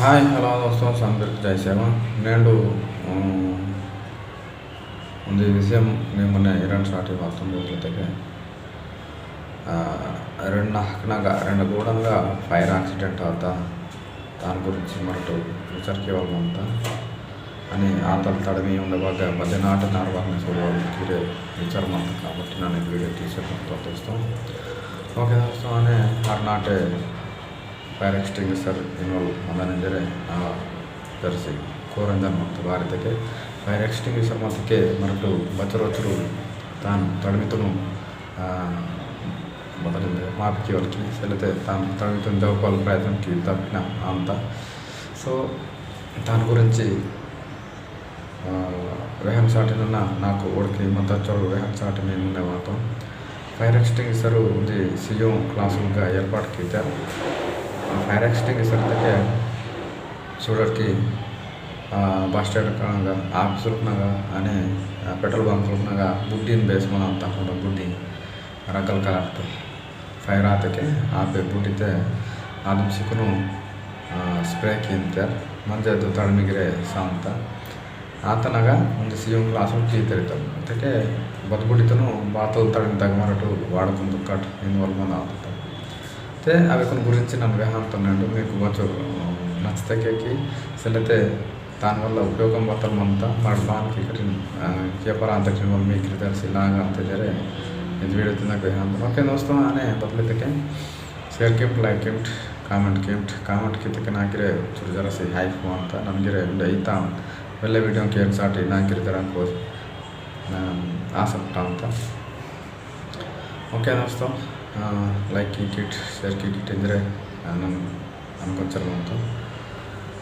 Hi hello దోస్తాం జై జయసేవ నేను ఉంది విషయం నేను మొన్న ఇరాన్ సాటి వాస్తవం రోజులైతే రెండు హక్నగా రెండు గూడంగా ఫైర్ యాక్సిడెంట్ అవుతా దాని గురించి మనటు విసరికి వాళ్ళంతా అని ఆతలు తడిమి ఉండబాక మధ్య నాటి నడవాలని చూడవాలి తీరే విచారం అంతా కాబట్టి నన్ను వీడియో తీసే మొత్తం చూస్తాం ఓకే దోస్తాం అని నాటే ಫೈರ್ ಎಕ್ಸ್ಟಿಂಗ್ವಿಷರ್ ಇನ್ವಾಲ್ವ್ ಮದನೆಂದರೆ ತರಿಸಿ ಕೋರಂಜನ್ ಮತ್ತು ಭಾರತಕ್ಕೆ ಫೈರ್ ಎಕ್ಸ್ಟಿಂಗ್ವಿಷರ್ ಮತ್ತಕ್ಕೆ ಮರಟು ಬಚ್ಚರೋಚರು ತಾನು ತಡಮಿತನು ಮೊದಲಿಂದ ಮಾಪಿಕೆ వాళ్ళకి సెలతే తాను తనతో జవపాల ప్రయత్నంకి తప్పిన అంత సో దాని గురించి ವೆಹನ್ ಶಾಟಿನ ನಾಲ್ಕು ಓಡಿಕೆ ಮತ್ತು ಹಚ್ಚೋರು ವೆಹನ್ ಶಾಟಿ మీద ఉండే మాత్రం ఫైర్ ఎక్స్టింగ్విషర్ ఉంది సీఎం క్లాసులుగా ఏర్పాటుకి ఇచ్చారు ఫైర్ ఎక్స్టింగ్విషర్ దగ్గర చూడడానికి బస్ స్టాండ్ కాగా ఆఫీసులున్నాగా అని పెట్రోల్ బంకులున్నాగా ಬುಡ್ಡಿನ ಬೇಸ್ ಮನ ಅಂತ ಹಾಕೊಂಡು ಬುಡ್ಡಿ ರಗ್ಗಲ್ ಕಲಾಗ್ತು ಫೈರ್ ಆತಕ್ಕೆ ಆಪೆ ಬುಡ್ಡಿತೆ ಅದನ್ನು ಸಿಕ್ಕನು ಸ್ಪ್ರೇ ಕಿಂತಾರೆ ಮಂಜದ್ದು ತಳಮಿಗಿರೆ ಸಾಂತ ಆತನಾಗ ಒಂದು ಸಿ ಎಂ ಕ್ಲಾಸ್ ಕೀತಿರ್ತಾವೆ ಅದಕ್ಕೆ ಬದ್ಬಿಟ್ಟಿತನು ᱛᱮ ᱟᱵᱮ ᱠᱚᱱ ᱜᱩᱨᱤᱱ ᱪᱤᱱᱟᱢ ᱜᱮ ᱦᱟᱱ ᱛᱚᱱᱟ ᱫᱚ ᱢᱮ ᱠᱩᱢᱟ ᱪᱚ ᱱᱟᱪᱛᱟ ᱠᱮ ᱠᱤ ᱥᱮᱞᱮᱛᱮ तान वाला उपयोग मतल मंत मड़बान की कठिन के पर अंत कठिन मम्मी कृतर सिलांग अंत जरे इस वीडियो तना कोई हम ओके दोस्तों आने बदले तक share gift like gift comment gift comment ಕಿತ್ತಕ್ಕೆ ನಾಕಿರೆ ಚೂರು ಜರ ಸಿ ಹೈ ಫೋ ಅಂತ ನಮಗಿರೆ ಒಂದು ಐತ ಒಳ್ಳೆ ವಿಡಿಯೋ ಕೇಳಿ ಸಾಟಿ ನಾಕಿರ್ತಾರೆ ಅನ್ಕೋ ಆಸಕ್ತ ಅಂತ ಓಕೆ ದೋಸ್ತು లైక్ కిట్ షేర్ కిట్ ఇద్దరే నన్ను అనుకొచ్చారు అంతా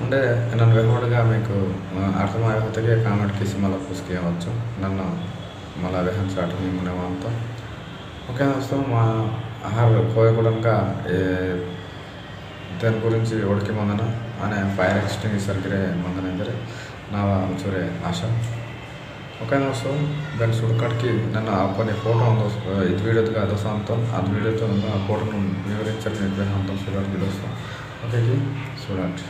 ఉండే నన్ను వెహోడ్గా మీకు అర్థమయ్యే ಹೊತ್ತಿಗೆ ಕಾಮೆಂಟ್ ಕಿಸಿ మళ్ళీ పూసుకేయవచ్చు నన్ను మళ్ళీ వెహన్ స్టార్ట్ మిమ్మల్ని అంతా ఓకే దోస్తో మా ఆహార కోయకూడంగా దాని గురించి ಒಡಕೆ ಮಂದನ ಆನೆ ಫೈರ್ ಎಕ್ಸ್ಟಿಂಗ್ವಿಷರ್ಗೆ ಮಂದನ ಎಂದರೆ ನಾವು ಒಂಚೂರೆ ಆಶಾ ಓಕೆ ದೋಸ್ತು దాని సుడకడికి నన్ను కొన్ని ఫోటో ఉందో ఇది వీడియోగా దోస్తా అంతా అది వీడియోతో ఆ ఫోటోను వివరించాలి నేను అంతా చూడడానికి దోస్తాం ఓకే చూడండి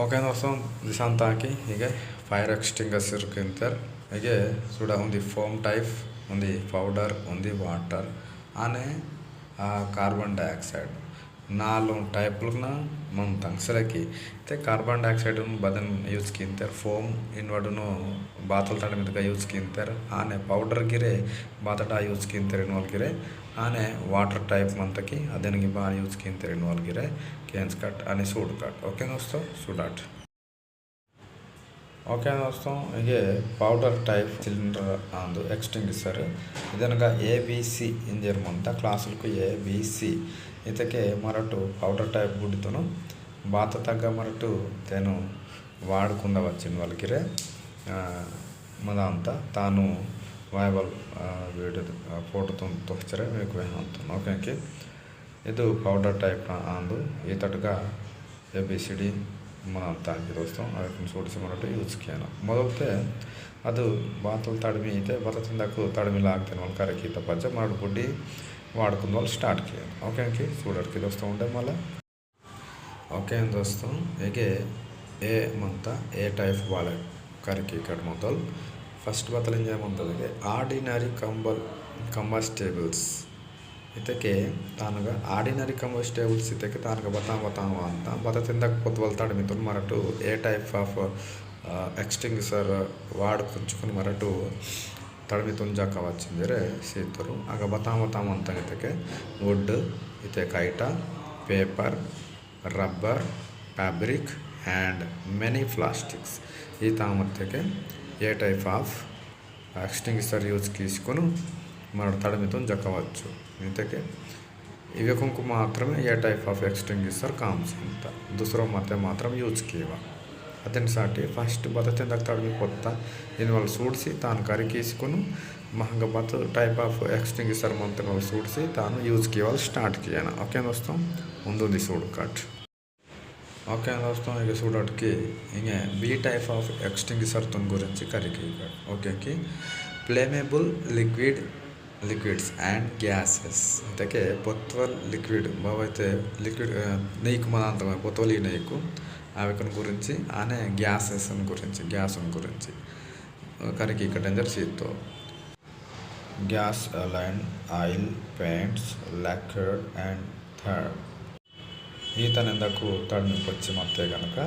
ఓకే దోస్తం దిశాంత ಹಾಕಿ ಹೀಗೆ ಫೈರ್ ಎಕ್ಸ್ಟಿಂಗಸರ್ ಕಿಂತರ್ ಹೀಗೆ ಸುಡ ఉంది ఫోమ్ టైప్ ఉంది పౌడర్ ఉంది వాటర్ ఆనే కార్బన్ డైఆక్సైడ్ నాలుగు టైపులున మనం తంగ్సరకి అయితే కార్బన్ డైఆక్సైడ్ బదన్ యూజ్ కింతారు ఫోమ్ ఇన్వడును బాతల తాడ మీదగా యూజ్ కింతారు ఆనే పౌడర్ గిరే బాతట యూజ్ కింతారు ఇన్వాల్ గిరే ಆನೆ ವಾಟರ್ ಟೈಪ್ ಮಂತಕಿ ಅದನಿಗೆ ಭಾಳ ಯೂಸ್ ಕಿಂತಾರೆ ಇನ್ವಾಲ್ವ್ ಗಿರೆ ಕೇನ್ಸ್ ಕಟ್ ಆನೆ ಸೂಡ್ ಕಟ್ ಓಕೆ ದೋಸ್ತೋ ಸೂಡಾಟ್ ఓకే దోస్తం ఇది పౌడర్ టైప్ సిలిండర్ అందు ఎక్స్టింగ్ ఇస్తారు. ಎ ಬಿ ಸಿ ಎಂದಿರುವಂಥ ಕ್ಲಾಸ್లకు ಎ ಬಿ ಸಿ ಇದಕ್ಕೆ ಮರಟು ಪೌಡರ್ బాత తగ్గ మరటు తేను వాడుకుందా వచ్చింది వాళ్ళకిరే మదంతా తాను వాయబల్ వీడియో ఫోటోతో తోచరే మీకు అంతాను ఓకే ఇది పౌడర్ టైప్ అందు ఇతటుగా ఏబిసిడి ಮಾಡ್ತಾಗಿರೋದು ಅದನ್ನು ಸೋಡಿಸಿ ಮಾರಾಟ ಯೂಸ್ಕೇನು ಮೊದಲತೆ ಅದು ಬಾತಲ್ ತಡಮಿ ಐತೆ ಬರತಿಂದಕ್ಕೂ ತಡಮಿಲ್ಲ ಆಗ್ತೇನೆ ಒಂದು ಕರಕೀತ ಪಜ್ಜ ಮಾಡಿಬಿಟ್ಟು వాడుకున్న వాళ్ళు స్టార్ట్ చేయాలి. ఓకే అంకి చూడడానికి దోస్తూ ఉంటే మళ్ళీ. ఓకే అని దోస్తాం ఏగే ఏ మంత ఏ టైప్ వాళ్ళ కరికి ఇక్కడ మొదలు ఫస్ట్ బతలు ఏం చేయమంటుంది ఆర్డినరీ కంబల్ కంబస్టేబుల్స్. ಇತಕ್ಕೆ ತಾನುಗ ಆರ್ಡಿನರಿ ಕಂಬಸ್ಟೇಬಲ್ಸ್ ಇದಕ್ಕೆ ತಾನುಗ ಬತಾ ಬತಾ ಅಂತ ಬತತಿಂದ ತಿಂದಾಗ ಪೊತ್ವಲ್ತಾಡು ಮಿತುನ್ ಮರಟು ಎ ಟೈಪ್ ಆಫ್ ಎಕ್ಸ್ಟಿಂಗ್ಸರ್ ವಾಡ್ ಕುಂಚುಕೊಂಡು ಮರಟು ತಡವಿ ತುಂಜಾಕ ವಚ್ಚಿಂದರೆ ಸೀತರು. ಆಗ ಬತಾ ಬತಾ ಅಂತ ಇತಕ್ಕೆ ವುಡ್ ಇತೆ ಕೈಟ paper, rubber, fabric and many plastics ಈ ತಾಮತ್ಯಕ್ಕೆ A type of extinguisher use ಕೀಸ್ಕೊಂಡು మాట్లాడమితో జక్కవచ్చు. ఇంతకే ఇవకొంకు మాత్రమే A type of extinguisher comms ಅಂತ దుసరో ಮತ್ತೆ మాత్రం యూజ్ ಕೇವಾ అతని సాటి ఫస్ట్ బతతిన దక్తాడు మీకు కొత్త దీని వాళ్ళు చూడిసి తాను కరికేసుకుని మహంగా బత టైప్ ఆఫ్ ఎక్స్టింగ్విషర్ మంత్రం వాళ్ళు చూడిసి తాను యూజ్ చేయాలి స్టార్ట్ చేయను? ఓకే దోస్తాం ఉంది చూడు కట్ ఓకే దోస్తాం ఇక చూడటికి ఇక బి టైప్ ఆఫ్ ఎక్స్టింగ్విషర్ తన గురించి కరికేయగడు ఓకేకి? Flammable liquid liquids and gases ಅದಕ್ಕೆ పొత్వల్ లిక్విడ్ బాబైతే లిక్విడ్ నెయ్యికు మన అంత పొత్వలి నెయ్యికు అవికని గురించి ఆనే గ్యాసెస్ గురించి గ్యాస్ గురించి కరికి ఇక్కడ danger సీతో gas line oil paints lacquered and third ఈతనెందకు తడిని పొచ్చి మత్తే కనుక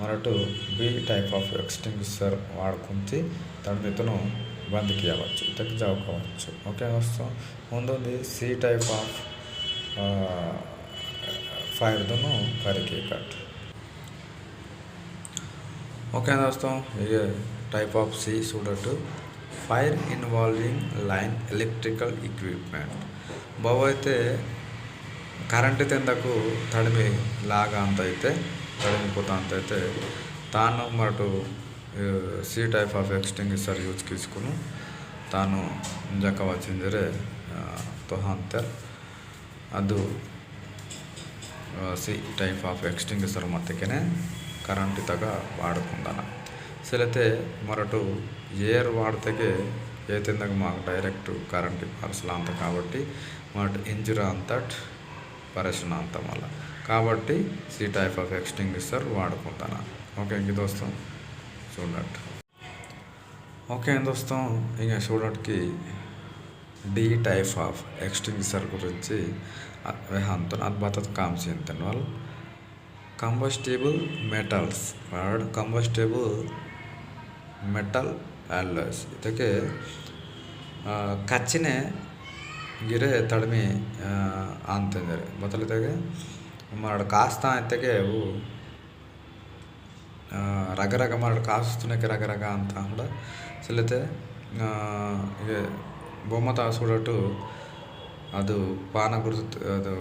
మరటు బి టైప్ ఆఫ్ ఎక్స్టింగ్విషర్ వాడుకుంటే తడిమితను బంద్కి అవ్వచ్చు ఇతకి చదువుకోవచ్చు ఓకే వస్తాం ముందుంది సి టైప్ ఆఫ్ ఫైర్దును కరికి కట్. ఓకే దోస్తం? ఇది type of C చూడట్టు fire involving line electrical equipment బాబు అయితే కరెంటు తిందకు తడిమి లాగా అంత అయితే తడిమిపోతా అంత అయితే తాను మటు C type of extinguisher use ಕಿಸ್ಕೊನು ತಾನು ಜಕ ವಚಿಂದರೆ ತೊಹಾಂತರ್ ಅದು C type of extinguisher ಮತ್ತಕ್ಕೆ current తగా వాడుకుందాను సెలైతే మరటు ఏర్ వాడితే ఏ తిందక మాకు డైరెక్ట్ కరెంట్ పరసలు అంత కాబట్టి మటు ఇంజురీ అంతట్ పరేషన్ అంత మళ్ళీ కాబట్టి సి టైప్ ఆఫ్ ఎక్స్టింగ్విషర్ వాడుకుంటాను ఓకే ఇంక దోస్తం చూడట్ ఓకే దోస్తం ఇంకా చూడట్కి డి టైప్ ఆఫ్ ఎక్స్టింగ్విషర్ గురించి అంత అద్భుత కాంక్షించిన వాళ్ళు combustible metals word combustible metal alloys ಇದಕ್ಕೆ ಕಚ್ಚಿನ ಗಿರೆ ತಡಿಮೆ ಅಂತಂದರೆ ಮೊದಲಿದಾಗೆ ಮಾಡು ಕಾಸ್ತಾ ಇತ್ತಗೆ ಅವು రగరగ మాడు కాస్తున్నాయి రగరగ ಅಂತ కూడా చెల్లితే ఇక బొమ్మ చూడట్టు ಅದು ಪಾನ ಗುರುತು ಅದು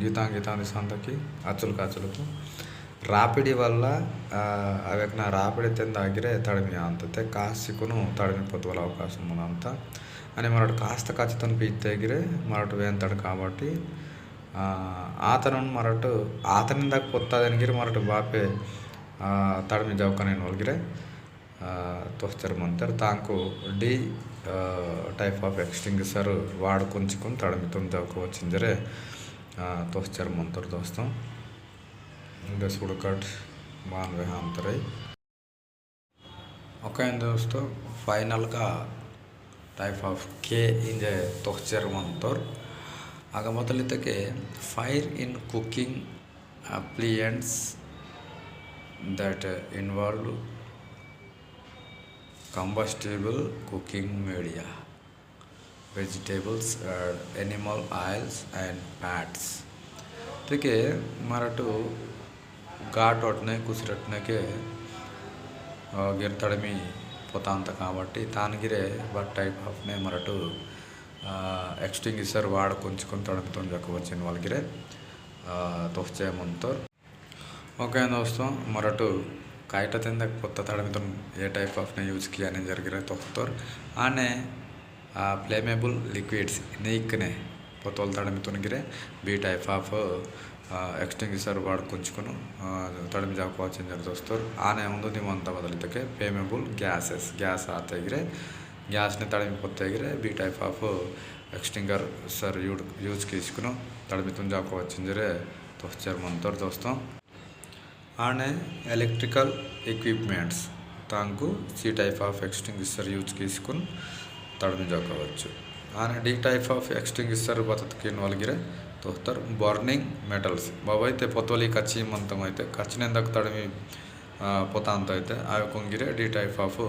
ಗೀತಾ ಗೀತಾಂದಿ ಸಂತಕ್ಕೆ ಅಚ್ಚುಲಕು ಅಚ್ಚುಲಕು ರಾಪಿಡಿ ವಲ್ಲ ಅವಕ್ಕೆ ರಾಪಿಡಿ తిందాగిరే తడిమి అంతే కాసికును తడిమిపోతువల అవకాశం ఉంది అంత అని మరొకటి కాస్త ఖచ్చితం పీత్తేగిరే మరొకటి వేంతాడు కాబట్టి ಆತನ ಮರಟು ಆತನಿಂದಾಗ ಪೊತ್ತಾದನಿಗಿರಿ ಮರಟು ಬಾಪೆ ತಾಳ್ಮೆ ದವಾಖಾನೆಯನ್ನು ಹೋಗಿರೆ ತೋರಿಸ್ತಾರೆ డి ತಾಂಕು ಡಿ ಟೈಪ್ ಆಫ್ ఎక్స్టింగ్విషర్ వాడుకుంచుకొని తడమితం దాకా వచ్చిందరే తోస్తారు మంతర్ దోస్తాం ఇంకా సుడకట్ మానవే అంతరై ఒక అండి దోస్తో ఫైనల్గా type of K in the తోచర్ మంతర్ ಆಗ ಮೊದಲಿದ್ದಕ್ಕೆ fire in cooking appliances that involve combustible cooking media, vegetables or animal oils and fats. ठीक है हमारा तो ఘాట్ ఒట్టినే కుసిరొట్టినకే గిరతడమి పోతాంత కాబట్టి తానగిరే బట్ టైప్ ఆఫ్నే మరటు ఎక్స్టింగిసర్ వాడు కొంచెం కొంత తడమితో జక్క వచ్చిన వాళ్ళకిరే తొఫ్చేయమంతో okay దోస్తం మరటు కాయట తిందక పొత్త తడమితో A type of use కి అనే జరిగిరే తోస్తారు ఆనే flammable liquids నీక్నే పొత్తోలు తడమితోనిగిరే B type of extinguisher ವಾಡ್ಕೊಂಚ್ಕೊಂಡು ತಡಿಮೆ ಜಾಕೋಚಿನ ದೋಸ್ತರು ಆನೆ ಒಂದು ನಿಮ್ಮಂತ ಬದಲಿದ್ದಕ್ಕೆ ಪೇಮೆಬಲ್ ಗ್ಯಾಸಸ್ ಗ್ಯಾಸ್ ಆತಾಗಿರೆ గ్యాస్ని తడిమి పొత్తగిరే B type of extinguisher sir యూడ్ use తీసుకుని తడిమితం జాకోవచ్చిందిరే తోస్తారు మనతో దోస్తాం ఆనే electrical equipments తాంకు C type of extinguisher use తీసుకుని తడిమి జాకోవచ్చు ಆನೆ D type of extinguisher ಬತತ್ಕಿನ ಒಳಗಿರೆ ತೋರ್ತಾರೆ burning metals ಬಾಬೈತೆ ಪೊತ್ತೊಲಿ ಕಚ್ಚಿ ಮಂತಮ್ ಐತೆ ಕಚ್ಚಿನಿಂದಕ್ಕೆ ತಡವಿ పోతా అంత అయితే అవి కొంగిరే డి టైప్ ఆఫ్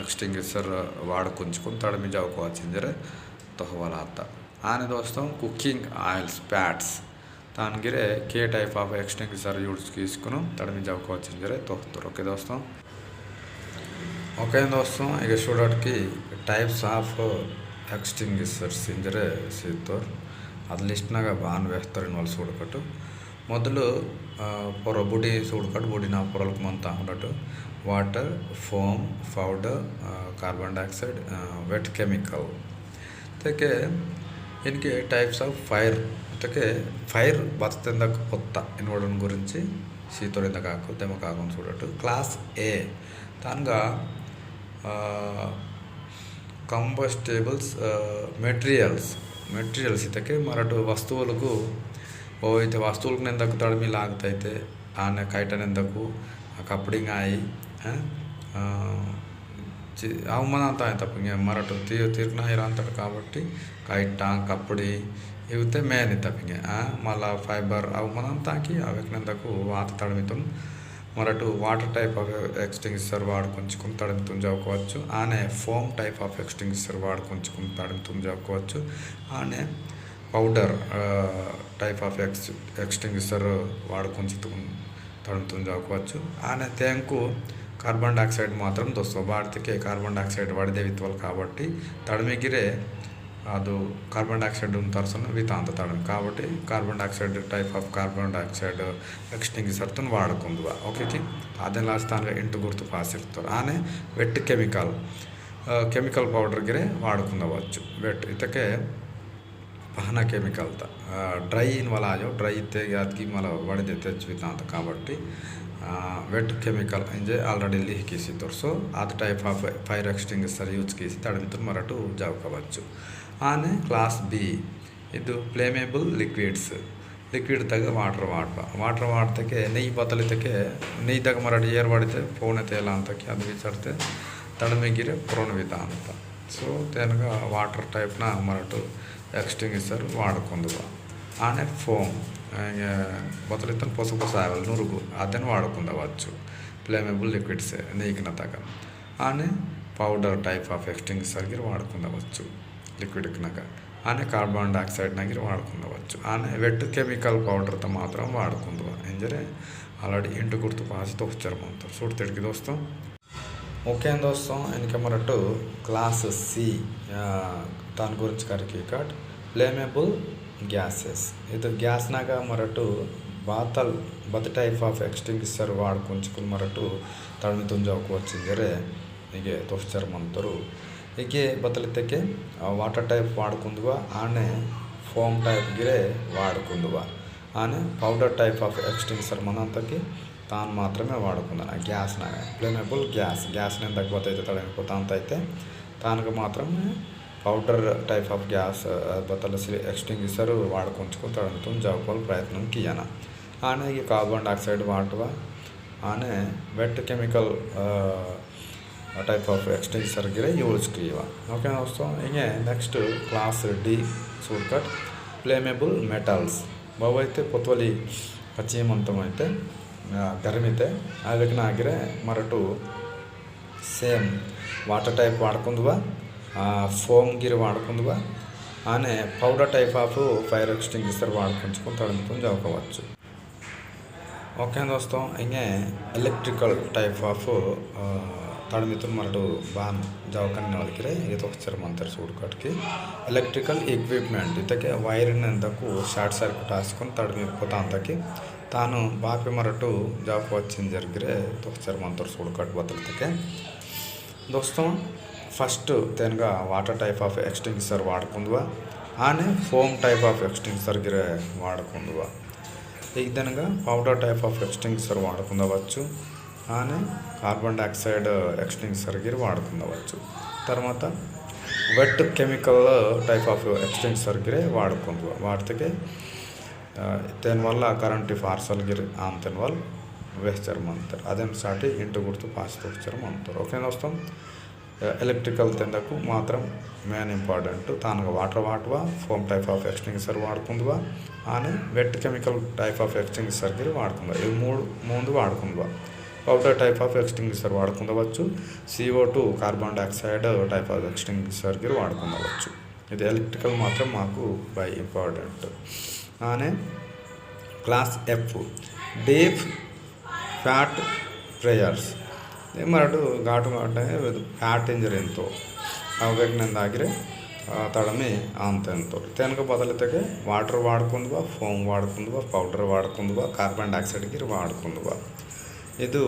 ఎక్స్టింగ్విషర్ వాడుకుంచుకొని తడిమి జావుకోవచ్చిందిరే తొహవల అత్త ఆనే దోస్తం cooking oils pets తానగిరే K type of extinguisher use తీసుకుని తడిమి జావుకోవచ్చిందిరే తోస్తారు ఓకే దోస్తం ఓకే దోస్తం ఇక చూడడానికి టైప్స్ ఆఫ్ ಎಕ್ಸ್ಟಿಂಗ್ವಿಷರ್ಸ್ ಇಂದರೆ ಸಿಗ್ತವ್ರು ಅದು ಲಿಸ್ಟ್ನಾಗ ಬಾನ್ వేస్తారు వాళ్ళు చూడకట్టు ಮೊದಲು పొర బుడి చూడకట్టు బుడి నా పొరలకు మంత ఉన్నట్టు water foam powder carbon dioxide wet chemical ಅದಕ್ಕೆ ఇన్కి టైప్స్ ఆఫ్ ఫైర్ ಜೊತೆಗೆ ఫైర్ ಬರ್ತದಿಂದ కొత్త ఎన్నుకోవడం గురించి శీతోరింద కాకు దెమ కాకుండా చూడట్టు. క్లాస్ ఏ దానిగా కంబస్టేబుల్స్ మెటీరియల్స్. మెటీరియల్స్ ఇతకే మరటు వస్తువులకు ఓ అయితే వస్తువులకు నిందకు తడిమి లాగుతైతే ఆన కైట నిందకు కప్డింగ్ ఆయి అవమానం అంతా తప్ప. మరటు తీ తీర్ణ ఇరా అంతట కాబట్టి కైట కప్పడి ఇవితే మేన్ తప్పింగ మళ్ళా ఫైబర్ అవమానం తాకి అవికినందుకు వాత తడిమితం మరటు వాటర్ టైప్ ఆఫ్ ఎక్స్టింగ్విషర్ వాడుకొంచుకుని తడిమి తుంజావుకోవచ్చు ఆనే ఫోమ్ టైప్ ఆఫ్ ఎక్స్టింగ్విషర్ వాడుకొంచుకుని తడిమి తుంజావుకోవచ్చు ఆనే powder type of ex extinguisher వాడుకొంచు తడిమి తుంజావుకోవచ్చు ఆనే తేంకు ಕಾರ್ಬನ್ ಡೈಆಕ್ಸೈಡ್ ಮಾತ್ರ ದೋಸ್ತು ಭಾರತಕ್ಕೆ ಕಾರ್ಬನ್ ಡೈಆಕ್ಸೈಡ್ ಹೊಡೆದೇವಿತ್ವಲ್ಲ కాబట్టి తడిమిగిరే అది కార్బన్ ಅದು ಕಾರ್ಬನ್ ಡೈಆಕ್ಸೈಡ್ ತರ್ಸನ್ನು కాబట్టి carbon ಕಾಬಟ್ಟಿ carbon type of carbon dioxide dioxide ಎಕ್ಸ್ಟಿಂಗಿಸರ್ತನ್ನು ವಾಡಕೊಂದುವ ಓಕೆ లాస్ట్ ಸ್ಥಾನ ఇంటి గుర్తు పాసిస్తారు ఇస్తారు ఆనే వెట్ కెమికల్ కెమికల్ పౌడర్ గిరే వాడుకుందవచ్చు. వెట్ ఇతకే పహన కెమికల్ త. డ్రై ఇన్ వల్ల ఆయో డ్రై ఇతే అతికి మళ్ళీ తెచ్చు తెచ్చితాంత కాబట్టి వెట్ కెమికల్ ఇంజే ఆల్రెడీ లీహ్ కేసి తోర్సో అది type of fire extinguisher use కేసి తడిమితో మరటు జావుకోవచ్చు. ಆನ್ ಎ ಕ್ಲಾಸ್ ಬಿ ಇದು ಫ್ಲೇಮೇಬಲ್ ಲಿಕ್ವಿಡ್ಸ್ ಲಿಕ್ವಿಡ್ದಾಗ ವಾಟ್ರ್ ವಾಟ ವಾಟ್ರ್ ವಾಡ್ತಕ್ಕೆ ನೆಯ್ ಬತ್ತಲಿದ್ದಕ್ಕೆ ನೆಯ್ದಾಗ ಮರಾಡಿ ಏರ್ ಮಾಡಿದ್ದೆ ಫೋನ್ ಎತ್ತೆಯಲ್ಲ ಅಂತಕ್ಕೆ ಅದು ವಿಚಾರತೆ ತಣಮೆಗಿರೆ ಪ್ರೋಣವಿದ ಅಂತ ಸೊ ತೇನಗ ವಾಟರ್ ಟೈಪ್ನ ಮರಟು ಎಕ್ಸ್ಟಿಂಗಿಸರ್ ವಾಡ್ಕೊಂಡುವ ಆನೆ ఫోమ్ బొత్తలిత్తను పొస పొస ఆవలు నురుగు అతను వాడుకుండవచ్చు ఫ్లేమేబుల్ లిక్విడ్స్ నెయ్యికిన తగ్గ ఆనే పౌడర్ టైప్ ఆఫ్ ఎక్స్టింగ్ సర్గిర్ వాడుకుండవచ్చు ಲಿಕ್ವಿಡ್ನಾಗ కార్బన్ డైఆక్సైడ్ నగిరి వాడుకుండవచ్చు. ಆನೆ వెట్ కెమికల్ పౌడర్తో మాత్రం ವಾಡ್ಕೊಂಡುವ ఎంజరే ఆల్రెడీ ఇంటి గుర్తు పాసుతో వచ్చారు మనతో చూడతాడికి దోస్తాం. ఓకే అని దోస్తాం మరటు క్లాస్ సి దాని గురించి కరికి కట్ ఫ్లేమేబుల్ గ్యాసెస్. ఇది గ్యాస్నాక మరటు బాతల్ బత టైప్ ఆఫ్ ఎక్స్టింగ్విషర్ వాడుకుంచుకుని మరటు తడిమి తుంజావుకు వచ్చిందరే. ఇగే తోఫ్చర్ మంతరు हे बदलते वाटर टाइप वाड़कुंदवा आने फोम टाइप गिरे वाड़कुंदवा आने पौडर टाइप आफ् एक्सटेसर मन की तुम मतमे वाड़क गैस फ्लेमेबल ग्यास ग्यास तड़कते तन को मतमे पौडर टाइप आफ् ग्यास बतल एक्सटिंग्यूसर वाड़क तड़को जवाब प्रयत्न किया आने की कॉबन डाइक्सइड वाटवा आने wet chemical ವಾಟುವ ಆನೆ vet chemical type of ಎಕ್ಸ್ಟಿಂಗ್ವಿಷರ್ಗೆ use ಕಿಯವ okay ದೋಸ್ತೋ ಹಿಂಗೆ ನೆಕ್ಸ್ಟ್ ಕ್ಲಾಸ್ ಡಿ సూర్కట్ ఫ్లేమేబుల్ మెటల్స్ బాబు అయితే పొత్వలి పచ్చిమంతం అయితే గరమితే ಅದಕ್ಕೆ ಆಗಿರೆ ಮರಟು ಸೇಮ್ ವಾಟರ್ ಟೈಪ್ వాడుకుందువా ఫోమ్ గిరి వాడుకుందువా ఆనే powder type of fire extinguisher వాడుకుంచుకొని తడుముకొని చదువుకోవచ్చు ఓకే దోస్తం ఇంకే ఎలక్ట్రికల్ ಟೈಪ್ ಆಫ್ ತಡಮಿತು మరటు బాన్ ಜವಕನ್ನ ಒಳಗಿರೆ ಇದು ಹಚ್ಚರು ಮಂತಾರೆ ಸೂಡು ಕಟ್ಕಿ ಎಲೆಕ್ಟ್ರಿಕಲ್ ಎಕ್ವಿಪ್ಮೆಂಟ್ ಇದಕ್ಕೆ వైర్నందుకు షార్ట్ సర్క్యూట్ ఆసుకొని తడిమిపోతా అంతకి తాను బాపి మరటు జాబ్ వచ్చింది జరిగిరే దోస్తారు మంతరు సూడు కట్ బతుకుతకే దోస్తాం ఫస్ట్ తేనుగా వాటర్ టైప్ ఆఫ్ ఎక్స్టింగ్సర్ వాడుకుందువా ఆనే ఫోమ్ టైప్ ఆఫ్ ఎక్స్టింగ్సర్ గిరే వాడుకుందువా ఈ విధంగా పౌడర్ టైప్ ఆఫ్ ఎక్స్టింగ్సర్ వాడుకుందవచ్చు కానీ కార్బన్ డైఆక్సైడ్ ఎక్స్టెన్స్ సర్గీర్ వాడుకుండవచ్చు. తర్వాత వెట్ కెమికల్ టైప్ ఆఫ్ ఎక్స్టెన్స్ సర్గీరే వాడుకుంటు వాటికి దేనివల్ల కరెంట్ పార్సల్ సర్గీర్ అంతని వల్ల వేస్తారు అంతారు అదేం సాటి ఇంటి గుర్తు పాస్ తోచరం అంటారు ఓకేనా వస్తాం ఎలక్ట్రికల్ తెండకు మాత్రం మెయిన్ ఇంపార్టెంట్. తానుగా వాటర్ వాటవా ఫోమ్ టైప్ ఆఫ్ ఎక్స్టెన్సర్ వాడుకుందువా అని వెట్ కెమికల్ టైప్ ఆఫ్ ఎక్స్టింగ్సర్కి వాడుకుందా ఇవి మూడు ముందు వాడుకుందువా. Powder type of extinguisher వాడుకుందవచ్చు CO two carbon dioxide type of ఎక్స్టింగ్విషర్కి వాడుకుందవచ్చు ఇది ఎలక్ట్రికల్ మాత్రం మాకు బై ఇంపార్టెంట్ ఆనే class F deep fat fryers ಮರಟು ಘಾಟು ಘಾಟ fat injury ಎಂತೋ ಅವಾಗನಂದಾಗಿರೆ ತಳಮಿ ಅಂತಂತವ್ರು ತೆನಕ ಬದಲಿತೆಗೆ water వాడుకుందువా foam వాడుకుందువా powder వాడుకుందువా carbon డైఆక్సైడ్కి వాడుకుందువా ಇದು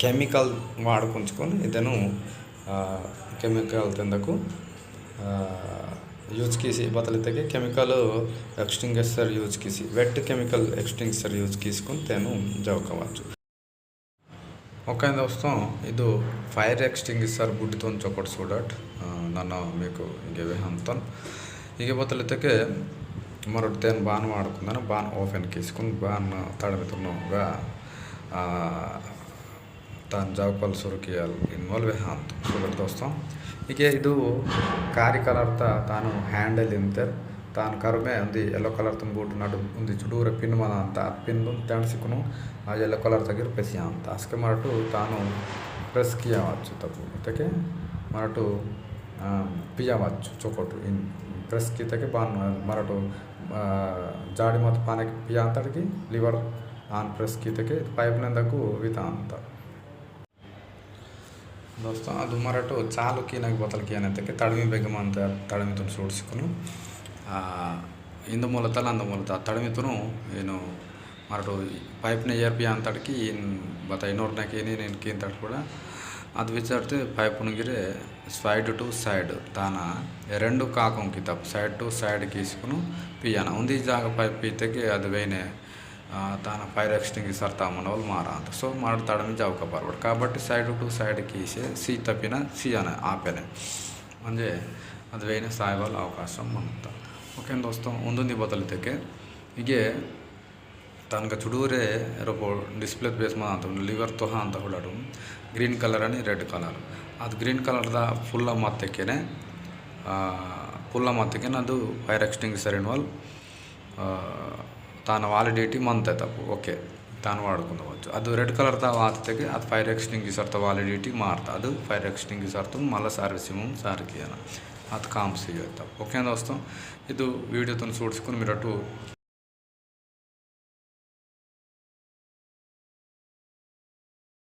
ಕೆಮಿಕಲ್ ಮಾಡ್ಕೊಂಚ್ಕೊಂಡು ಇದನ್ನು ಕೆಮಿಕಲ್ ತಂದಕು ಯೂಜ್ಕೀಸಿ ಬದಲಿತೆಗೆ ಕೆಮಿಕಲು ಎಕ್ಸ್ಟಿಂಗ್ಸರ್ ಯೂಜ್ಕೀಸಿ ವೆಟ್ ಕೆಮಿಕಲ್ ಎಕ್ಸ್ಟಿಂಗ್ಸರ್ ಯೂಸ್ ಕೀಸ್ಕೊಂಡು ತೇನು ಜವಕవచ్చు ఓకే దోస్తం ಇದು ఫైర్ ఎక్స్టింగ్సర్ బుడ్డితో చొక్కటి చూడట్ నన్ను మీకు ఇంకేవే అంతాను ಈಗ ಬದಲಿತೆಗೆ ಮರೊಟ್ಟೇನು ಬಾನ್ ಮಾಡ್ಕೊಂಡಾನ ಬಾನ್ ಓಫೆನ್ ಕೀಸ್ಕೊಂಡು ಬಾನ್ ತಡಮಿತ್ರನುಗ ತಾನು ಜಾಗಪಾಲ್ ಸುರುಕಿ ಅಲ್ಲಿ ಇನ್ವಾಲ್ವ್ ಅಂತ ಸುಗರ್ ದೋಸ್ತ ಈಗ ಇದು ಕಾರಿ ಕಲರ್ತ ತಾನು హ్యాండిల్ ఇంతర్ ತಾನು ಕರ್ಮೆ ఉంది ఎల్లో కలర్ బూట్ నడు ఉంది చుడూర పిన్ మన ಅಂತ ಆ ಪಿನ್ ತೆಣಸಿಕನು ಆ ఎల్లో కలర్ తగిర పెసి ಅಂತ అస్కే మరటు తాను ప్రెస్ కియవచ్చు తప్పు తకే మరటు పియవచ్చు చొకోటు ఇన్ ప్రెస్ కి తకే బాన్ మరటు ಜಾಡಿ ಮತ್ತು ಪಾನಕ್ಕೆ ಪಿಯ ಅಂತಡಿಗೆ ಲಿವರ್ ಆನ್ ಪ್ರೆಸ್ ಕೀತಕ್ಕೆ ಪೈಪ್ನಿಂದಕ್ಕೂ ಉಯ್ತಾ ಅಂತ. ದೋಸ್ತ, ಅದು ಮರಾಟು ಚಾಲು ಕೀನಾಗಿ ಬತ್ತಲಕ್ಕೆ ಏನೈತಕ್ಕೆ ತಡಮಿ ಬೇಗಮ ಅಂತ ತಡಮಿ ತುನು ಸೋಡ್ಸಿಕೊನು ಇಂದು ಮೂಲತಲ್ಲ ಅಂದ ಮೂಲತ ತಡಮಿ ತುನು ಏನು ಮರಟು ಪೈಪ್ನ ಏರ್ಪಿ ಅಂತ ಅಡ್ಕಿ ಏನು ಬತ್ತ ಇನ್ನೂರ್ನಾಕ ಏನೇನು ಏನಕ್ಕೆ ಅಂತ ಕೂಡ ಅದು ವಿಚಾರತೆ ಪೈಪ್ ಉಣಿಗಿರೆ ಸೈಡ್ ಟು ಸೈಡ್ ತಾನ ಎರಡು ಕಾಕೊಂಕಿತ ಸೈಡ್ ಟು ಸೈಡ್ ಗೀಸ್ಕೊನು ಪಿಯಾನ ಒಂದೇ ಜಾಗ ಪೈಪ್ ಇತ್ತಕ್ಕೆ ಅದು ವೇನೆ తన ఫైర్ ఎక్స్టింగ్ ఎక్స్టింగ్విసర్ తమ్మనోళ్ళు మారాంత సో మాట్లాడడం నుంచి అవక పర్వడు. కాబట్టి సైడ్ టు సైడ్ కీసే సీ తప్పిన సీ అనే ఆపేనే. అంటే అది వేయిన సాయి వాళ్ళ అవకాశం మనంత ఓకే దోస్తాం ముందు నిబద్ధలు తెగే ఇకే తనకు చుడూరే రోపో డిస్ప్లే బేస్ మా అంత లివర్ తోహ అంత కూడా గ్రీన్ కలర్ అని రెడ్ కలర్. అది గ్రీన్ కలర్ దా ఫుల్ అమ్మత్తెక్కేనే ఫుల్ అమ్మత్తెక్కేనే అది ఫైర్ ఎక్స్టింగ్ సరైన వాళ్ళు ತಾನು ವಾಲಿಡಿಟಿ ಮಂತ್ ತಪ್ಪು ಓಕೆ ತಾನು వాడుకోవచ్చు ಅದು రెడ్ కలర్తో వాతితే అది ఫైర్ ఎక్స్టింగ్విషర్తో వాలిడిటీ మారుతా ಅದು ఫైర్ ఎక్స్టింగ్విషర్తో మళ్ళీ సర్వీసింగ్ సార్కి అది కామ్ సిగత్తా ఓకే దోస్తం ಇದು ವಿಡಿಯೋತನ ಸೂಡಿಸ್ಕೊಂಡು మీరు ಅಟ್ಟು